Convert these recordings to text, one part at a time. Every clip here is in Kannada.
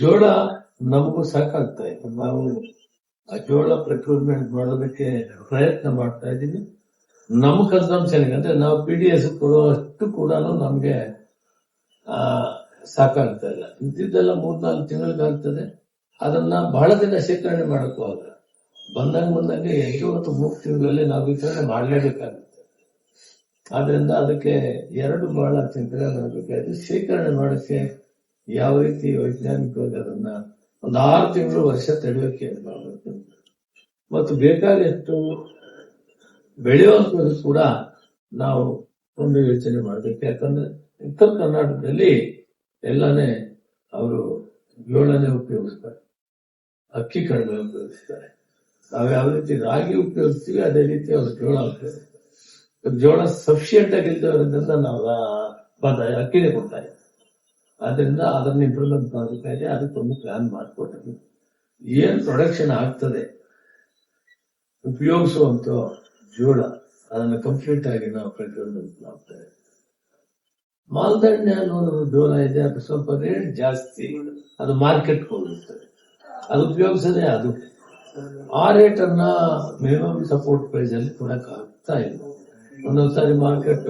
ಜೋಳ ನಮಗೂ ಸಾಕಾಗ್ತಾ ಇದೆ. ನಾವು ಆ ಜೋಳ ಪ್ರಕ್ಯೂರ್ಮೆಂಟ್ ಮಾಡೋದಕ್ಕೆ ಪ್ರಯತ್ನ ಮಾಡ್ತಾ ಇದ್ದೀವಿ. ನಮ್ಮ ಕನ್ಸಂಪ್ಷನ್ಗೆ ಅಂದ್ರೆ ನಾವು ಪಿ ಡಿ ಎಸ್ ಕೊಡುವಷ್ಟು ಕೂಡ ನಮ್ಗೆ, ಆ, ಸಾಕಾಗ್ತಾ ಇಲ್ಲ. ಇದ್ದಿದ್ದೆಲ್ಲ ಮೂರ್ನಾಲ್ಕು ತಿಂಗಳಿಗಾಗ್ತದೆ ಅದನ್ನ ಬಹಳ ದಿನ ಶೇಖರಣೆ ಮಾಡಕ್ಕೂ ಆಗ ಬಂದಂಗ ಬಂದಂಗೆ ಎಂಟು ಮತ್ತು ಮೂರು ತಿಂಗಳಲ್ಲಿ ನಾವು ವಿತರಣೆ ಮಾಡಲೇಬೇಕಾಗುತ್ತೆ. ಆದ್ರಿಂದ ಅದಕ್ಕೆ ಎರಡು ಬಹಳ ಚಿಂತನೆ ಮಾಡಬೇಕಾಯ್ತು ಶೇಖರಣೆ ಮಾಡಕ್ಕೆ ಯಾವ ರೀತಿ ವೈಜ್ಞಾನಿಕವಾಗಿ ಅದನ್ನ ಒಂದು ಆರು ತಿಂಗಳು ವರ್ಷ ತಡೆಯೋಕೆ ಮಾಡಬೇಕು. ಮತ್ತು ಬೇಕಾದಷ್ಟು ಬೆಳೆಯುವಂಥದ್ದು ಕೂಡ ನಾವು ಒಂದು ಯೋಚನೆ ಮಾಡಬೇಕು. ಯಾಕಂದ್ರೆ ಉತ್ತರ ಕರ್ನಾಟಕದಲ್ಲಿ ಎಲ್ಲನೇ ಅವರು ಜೋಳನೇ ಉಪಯೋಗಿಸ್ತಾರೆ. ಅಕ್ಕಿ ಕಡಿಮೆ ಉಪಯೋಗಿಸ್ತಾರೆ. ನಾವು ಯಾವ ರೀತಿ ರಾಗಿ ಉಪಯೋಗಿಸ್ತೀವಿ, ಅದೇ ರೀತಿ ಅವರು ಜೋಳ ಉಪಯೋಗಿಸ್ತಾರೆ. ಜೋಳ ಸಫಿಶಿಯಂಟ್ ಆಗಿದ್ದವರಿಂದ ನಾವು ಅಕ್ಕಿನೇ ಕೊಡ್ತಾ ಇದ್ದೀವಿ ಆದ್ರಿಂದ ಅದನ್ನ ಇಂಪ್ರೂವ್ಮೆಂಟ್ ಇದೆ ಅದಕ್ಕೊಂದು ಪ್ಲಾನ್ ಮಾಡಿಕೊಟ್ಟಿದ್ವಿ ಏನ್ ಪ್ರೊಡಕ್ಷನ್ ಆಗ್ತದೆ? ಉಪಯೋಗಿಸುವಂತ ಜೋಳ ಅದನ್ನ ಕಂಪ್ಲೀಟ್ ಆಗಿ ನಾವು ಪ್ರತಿಯೊಂದು ಮಾಡ್ತೇವೆ. ಮಾಲ್ದಂಡೆ ಅನ್ನೋದು ಜೋಳ ಇದೆ, ಅದು ಸ್ವಲ್ಪ ರೇಟ್ ಜಾಸ್ತಿ, ಅದು ಮಾರ್ಕೆಟ್ ಹೋಗುತ್ತೆ. ಅದು ಉಪಯೋಗಿಸದೆ ಅದು. ಆ ರೇಟ್ ಅನ್ನ ಮಿನಿಮಮ್ ಸಪೋರ್ಟ್ ಪ್ರೈಸ್ ಅಲ್ಲಿ ಕೊಡಕ್ ಆಗ್ತಾ ಇಲ್ಲ. ಒಂದೊಂದ್ಸಾರಿ ಮಾರ್ಕೆಟ್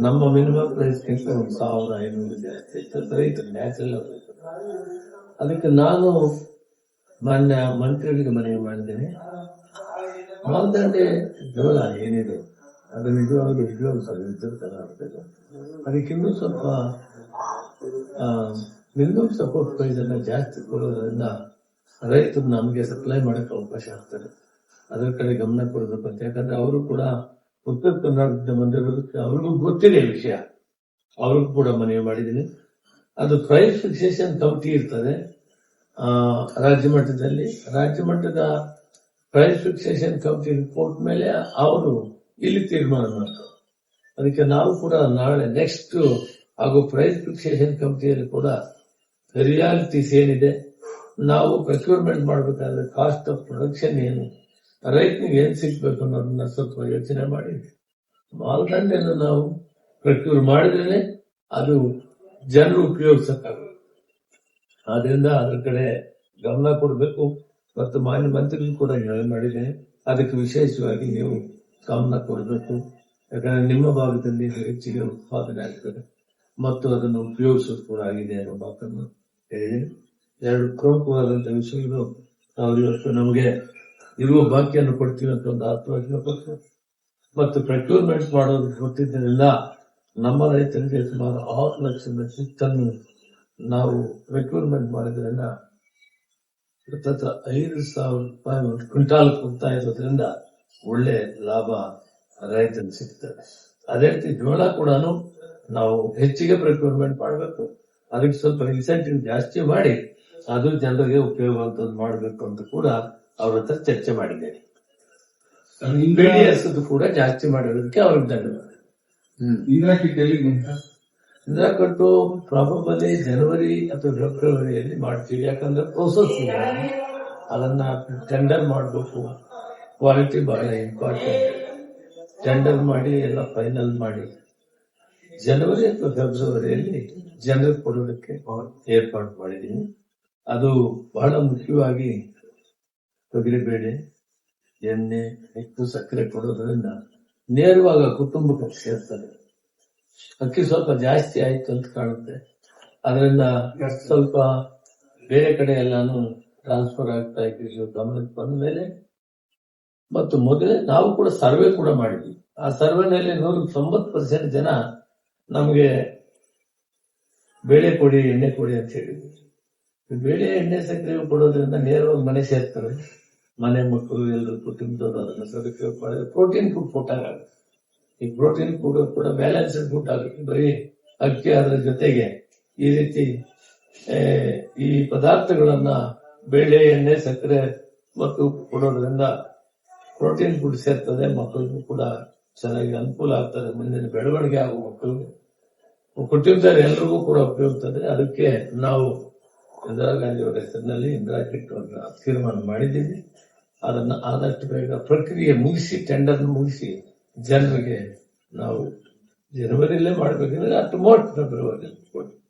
ನಮ್ಮ ಮಿನಿಮಮ್ ಪ್ರೈಸ್ ಗಿಂತ ಒಂದು ಸಾವಿರ ಐನೂರು ಜಾಸ್ತಿ ರೈತರು ನ್ಯಾಚುರಲ್ ಅದಕ್ಕೆ ನಾನು ಮಾನ್ಯ ಮಂತ್ರಿಗಳಿಗೆ ಮನವಿ ಮಾಡಿದ್ದೇನೆ. ಮಾಲ್ದಂಡೆ ಜೋಳ ಏನಿದೆ, ಅದು ನಿಜವಾಗ್ಲೂ ಉಪಯೋಗಿಸಲು ಉತ್ತರ ಕರ್ನಾಟಕದಲ್ಲಿ ಅದಕ್ಕೆ ಇನ್ನೂ ಸ್ವಲ್ಪ ಮಿನಿಮಮ್ ಸಪೋರ್ಟ್ ಪ್ರೈಸ್ ಅನ್ನ ಜಾಸ್ತಿ ಕೊಡೋದ್ರಿಂದ ರೈತರು ನಮಗೆ ಸಪ್ಲೈ ಮಾಡೋಕ್ಕೆ ಅವಕಾಶ ಆಗ್ತದೆ. ಅದರ ಕಡೆ ಗಮನ ಕೊಡಬೇಕು ಅಂತ ಯಾಕಂದ್ರೆ ಅವರು ಕೂಡ ಉತ್ತರ ಕರ್ನಾಟಕದ ಬಂದಿರೋದಕ್ಕೆ ಅವ್ರಿಗೂ ಗೊತ್ತಿದೆ ವಿಷಯ. ಅವ್ರಿಗೂ ಕೂಡ ಮನವಿ ಮಾಡಿದ್ದೀನಿ. ಅದು ಪ್ರೈಸ್ ಫಿಕ್ಸೇಷನ್ ಕಮಿಟಿ ಇರ್ತದೆ ರಾಜ್ಯ ಮಟ್ಟದಲ್ಲಿ. ರಾಜ್ಯ ಮಟ್ಟದ ಪ್ರೈಸ್ ಫಿಕ್ಸೇಷನ್ ಕಮಿಟಿ ರಿಪೋರ್ಟ್ ಮೇಲೆ ಅವರು ಇಲ್ಲಿ ತೀರ್ಮಾನ ಮಾಡ್ತಾರೆ. ಅದಕ್ಕೆ ನಾವು ಕೂಡ ನಾಳೆ ನೆಕ್ಸ್ಟ್ ಹಾಗೂ ಪ್ರೈಸ್ ಫಿಕ್ಸೇಷನ್ ಕಮಿಟಿಯಲ್ಲಿ ಕೂಡ ರಿಯಾಲಿಟೀಸ್ ಏನಿದೆ, ನಾವು ಪ್ರಕ್ಯೂರ್ಮೆಂಟ್ ಮಾಡಬೇಕಾದ್ರೆ ಕಾಸ್ಟ್ ಆಫ್ ಪ್ರೊಡಕ್ಷನ್ ಏನು ರೈತನಿಗೆ ಏನ್ ಸಿಗ್ಬೇಕು ಅನ್ನೋದನ್ನ ಸ್ವಲ್ಪ ಯೋಚನೆ ಮಾಡಿ ಮಾಲ್ದಂಡೆಯನ್ನು ನಾವು ಪ್ರಕ್ಯೂರ್ ಮಾಡಿದ್ರೆ ಅದು ಜನರು ಉಪಯೋಗಿಸಕ್ಕಾಗುತ್ತೆ ಆದ್ರಿಂದ ಅದ್ರ ಕಡೆ ಗಮನ ಕೊಡಬೇಕು ಮತ್ತು ಮಾನ್ಯ ಮಂತ್ರಿಗಳು ಕೂಡ ಹೇಳಿ ಮಾಡಿದೆ ಅದಕ್ಕೆ ವಿಶೇಷವಾಗಿ ನೀವು ಗಮನ ಕೊಡಬೇಕು. ಯಾಕಂದ್ರೆ ನಿಮ್ಮ ಭಾಗದಲ್ಲಿ ಹೆಚ್ಚಿಗೆ ಉತ್ಪಾದನೆ ಆಗ್ತದೆ ಮತ್ತು ಅದನ್ನು ಉಪಯೋಗಿಸೋದು ಕೂಡ ಆಗಿದೆ ಅನ್ನೋ ಮಾತನ್ನು ಹೇಳಿ ಎರಡು ಪ್ರಮುಖವಾದಂತಹ ವಿಷಯಗಳು ಅವರಿವತ್ತು ನಮಗೆ ಇರುವ ಬಾಕಿಯನ್ನು ಕೊಡ್ತೀವಿ ಅಂತ ಒಂದು ಆತ್ಮವಿಶ್ವಾಸ ಮತ್ತು ಪ್ರಕ್ಯೂರ್ಮೆಂಟ್ ಮಾಡೋದು ಗೊತ್ತಿದ್ದರಿಂದ ನಮ್ಮ ರೈತರಿಗೆ ಸುಮಾರು ಆರು ಲಕ್ಷ ಮೆಟ್ರಿಕ್ ಟನ್ ನಾವು ಪ್ರಕ್ಯೂರ್ಮೆಂಟ್ ಮಾಡಿದ್ರಿಂದ ಸತತ ಐದು ಸಾವಿರ ರೂಪಾಯಿ ಒಂದು ಕ್ವಿಂಟಾಲ್ ಕೊಡ್ತಾ ಇರೋದ್ರಿಂದ ಒಳ್ಳೆ ಲಾಭ ರೈತರಿಗೆ ಸಿಗ್ತದೆ. ಅದೇ ರೀತಿ ಜೋಳ ಕೂಡ ನಾವು ಹೆಚ್ಚಿಗೆ ಪ್ರಕ್ಯೂರ್ಮೆಂಟ್ ಮಾಡಬೇಕು. ಅದಕ್ಕೆ ಸ್ವಲ್ಪ ಇನ್ಸೆಂಟಿವ್ ಜಾಸ್ತಿ ಮಾಡಿ ಅದು ಜನರಿಗೆ ಉಪಯೋಗವಂತದ್ದು ಮಾಡಬೇಕು ಅಂತ ಕೂಡ ಅವ್ರ ಹತ್ರ ಚರ್ಚೆ ಮಾಡಿದ್ದೇನೆ. ಬಿಡಿಎಸ್ ಕೂಡ ಜಾಸ್ತಿ ಮಾಡಿರೋದಕ್ಕೆ ಅವ್ರಿಗೆ ಧನ್ಯವಾದ. ಇಂದಿರಾ ಕಿಟ್ ಎಲ್ಲಿ ಬಂತ ಇಂದಿರಾ ಕಟ್ಟು ಪ್ರಾಬಬಲಿ ಜನವರಿ ಅಥವಾ ಫೆಬ್ರವರಿಯಲ್ಲಿ ಮಾಡ್ತೀವಿ ಯಾಕಂದ್ರೆ ಪ್ರೋಸೆಸ್ ಇಲ್ಲ. ಅದನ್ನ ಟೆಂಡರ್ ಮಾಡಬೇಕು. ಕ್ವಾಲಿಟಿ ಬಹಳ ಇಂಪಾರ್ಟೆಂಟ್ ಟೆಂಡರ್ ಮಾಡಿ ಎಲ್ಲ ಫೈನಲ್ ಮಾಡಿ. ಜನವರಿ ಅಥವಾ ಫೆಬ್ರವರಿಯಲ್ಲಿ ಜನರಿಗೆ ಕೊಡೋದಕ್ಕೆ ಏರ್ಪಾಡು ಮಾಡಿದ್ದೀನಿ. ಅದು ಬಹಳ ಮುಖ್ಯವಾಗಿ ತೊಗರಿಬೇಳೆ ಎಣ್ಣೆ ಹೆಚ್ಚು ಸಕ್ಕರೆ ಕೊಡೋದ್ರಿಂದ ನೇರವಾಗಿ ಕುಟುಂಬಕ್ಕೆ ಸೇರ್ತದೆ ಅಕ್ಕಿ ಸ್ವಲ್ಪ ಜಾಸ್ತಿ ಆಯ್ತು ಅಂತ ಕಾಣುತ್ತೆ. ಅದರಿಂದ ಸ್ವಲ್ಪ ಬೇರೆ ಕಡೆ ಎಲ್ಲಾನು ಟ್ರಾನ್ಸ್ಫರ್ ಆಗ್ತಾ ಇದ್ದು ಗಮನಕ್ಕೆ ಬಂದ ಮೇಲೆ ಮತ್ತು ಮೊದಲೇ ನಾವು ಕೂಡ ಸರ್ವೆ ಕೂಡ ಮಾಡಿದ್ವಿ. ಆ ಸರ್ವೆನಲ್ಲಿ ನೂರ ತೊಂಬತ್ತು ಪರ್ಸೆಂಟ್ ಜನ ನಮಗೆ ಬೇಳೆ ಕೊಡಿ ಎಣ್ಣೆ ಕೊಡಿ ಅಂತ ಹೇಳಿದ್ವಿ ಬೇಳೆ ಎಣ್ಣೆ ಸಕ್ಕರೆ ಕೊಡೋದ್ರಿಂದ ನೇರವಾಗಿ ಮನೆ ಸೇರ್ತಾರೆ. ಮನೆ ಮಕ್ಕಳು ಎಲ್ಲರೂ ಕುಟುಂಬದವರು ಅದನ್ನು ಸದಕ್ಕೆ ಪ್ರೋಟೀನ್ ಫುಡ್ ಕೊಟ್ಟಾಗ ಈ ಪ್ರೋಟೀನ್ ಫುಡ್ ಕೂಡ ಬ್ಯಾಲೆನ್ಸ್ಡ್ ಫುಡ್ ಆಗುತ್ತೆ. ಬರೀ ಅಕ್ಕಿ ಅದರ ಜೊತೆಗೆ ಈ ರೀತಿ ಈ ಪದಾರ್ಥಗಳನ್ನ ಬೇಳೆ, ಎಣ್ಣೆ, ಸಕ್ಕರೆ ಮತ್ತು ಕೊಡೋದ್ರಿಂದ ಪ್ರೋಟೀನ್ ಫುಡ್ ಸೇರ್ತದೆ, ಮಕ್ಕಳಿಗೂ ಕೂಡ ಚೆನ್ನಾಗಿ ಅನುಕೂಲ ಆಗ್ತದೆ. ಮುಂದಿನ ಬೆಳವಣಿಗೆ ಆಗುವ ಮಕ್ಕಳಿಗೆ. ಕೊಟ್ಟಿರ್ತಾರೆ ಎಲ್ರಿಗೂ ಕೂಡ ಉಪಯೋಗ್ತದೆ ಅದಕ್ಕೆ ನಾವು ಇಂದಿರಾ ಗಾಂಧಿ ಅವರ ಹೆಸರಿನಲ್ಲಿ ಇಂದಿರಾ ಕಿಟ್ ತೀರ್ಮಾನ ಮಾಡಿದ್ದೀವಿ. ಅದನ್ನ ಆದಷ್ಟು ಬೇಗ ಪ್ರಕ್ರಿಯೆ ಮುಗಿಸಿ ಟೆಂಡರ್ ಮುಗಿಸಿ ಜನರಿಗೆ ನಾವು ಜನವರಿಯಲ್ಲೇ ಮಾಡಬೇಕಂದ್ರೆ ಅಟ್ ಮೋಸ್ಟ್ ಫೆಬ್ರವರಿಯಲ್ಲಿ ಕೊಡ್ತೀವಿ.